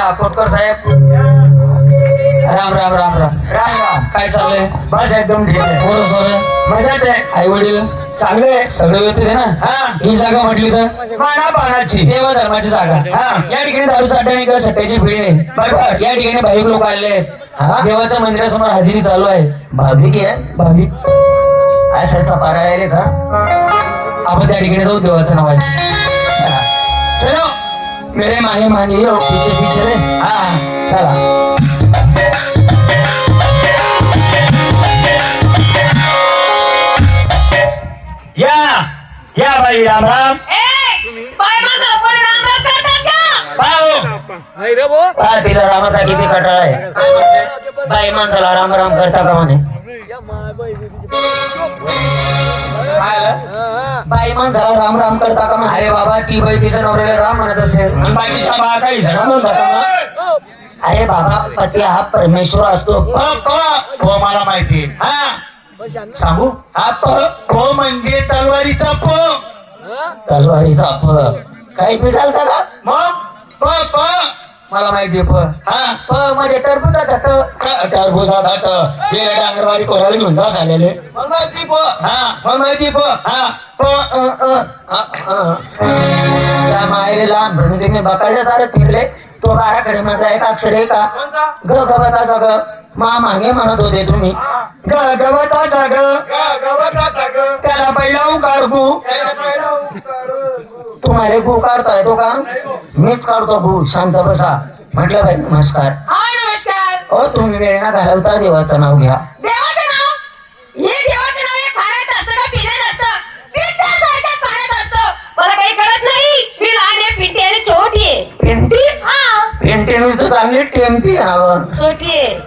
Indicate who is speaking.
Speaker 1: कोटकर साहेब. राम राम राम राम.
Speaker 2: राम राम.
Speaker 1: काय चाललंय?
Speaker 2: बस एकदम ठीक आहे.
Speaker 1: पोरं सोरं?
Speaker 2: मजात आहे.
Speaker 1: आई वडील?
Speaker 2: चांगले.
Speaker 1: सगळे व्यवस्थित आहे ना?
Speaker 2: हा.
Speaker 1: ही जागा म्हटली तर?
Speaker 2: माना पानाची
Speaker 1: देवा धर्माची जागा.
Speaker 2: हा.
Speaker 1: या ठिकाणी दारूचा अड्डा नाही किंवा सट्ट्याची पिढी नाही.
Speaker 2: बरोबर.
Speaker 1: या ठिकाणी भाविक लोक आलेले आहेत.
Speaker 2: हा.
Speaker 1: देवाच्या मंदिरासमोर हजेरी चालू आहे.
Speaker 2: भाविक आहे?
Speaker 1: भाविक.
Speaker 2: आशाचा पारा यायले का?
Speaker 1: आपण त्या ठिकाणी जाऊ देवाचं नाव आहे
Speaker 2: चलो मेरे मागे मागे हो
Speaker 1: पिछे पिछे रे.
Speaker 2: हा
Speaker 1: चला.
Speaker 2: या या बाई राम राम. पाहू.
Speaker 1: तिला रामाचा किती कटाळ आहे. बाई माणसाला राम राम करता का बाई माणसाला राम राम करता का अरे बाबा ती बाई तिच्या नवऱ्याला राम म्हणत असेल.
Speaker 2: आणि बाकीच्या बा काही जण म्हणतात ना.
Speaker 1: अरे बाबा पती हा परमेश्वर असतो.
Speaker 2: प प प मला माहिती. हा?
Speaker 1: सांगू?
Speaker 2: हा प प म्हणजे तलवारीचा प.
Speaker 1: तलवारीचा प. काही बी चालतं का?
Speaker 2: मग? प प.
Speaker 1: मला माहितीये प.
Speaker 2: हा?
Speaker 1: प म्हणजे टरबुजाचा ट
Speaker 2: टरबुजा धाट हे डांगरवाडी कोराला घेऊन जास आलेले मला माहिती प. हा मला माहिती प. हा?
Speaker 1: त्या मायले लहान भूमी मी बकाळल्या सारं फिरले. तो बाराकडे माझा एक अक्षर आहे का ग गवताचा ग. मा मागे म्हणत होते तुम्ही.
Speaker 2: ग गवताचा ग. त्याला पहिला उकार गु
Speaker 1: तुम्हाला गु काढता येतो का? मीच काढतो गु शांत बसा. म्हटलं बाई नमस्कार.
Speaker 3: हा नमस्कार.
Speaker 1: ओ तुम्ही वेळ ना घालवता देवाचं नाव घ्या.
Speaker 3: हा
Speaker 1: पेंटी तर चांगली टेम्पी नावं
Speaker 3: छोटी आहे.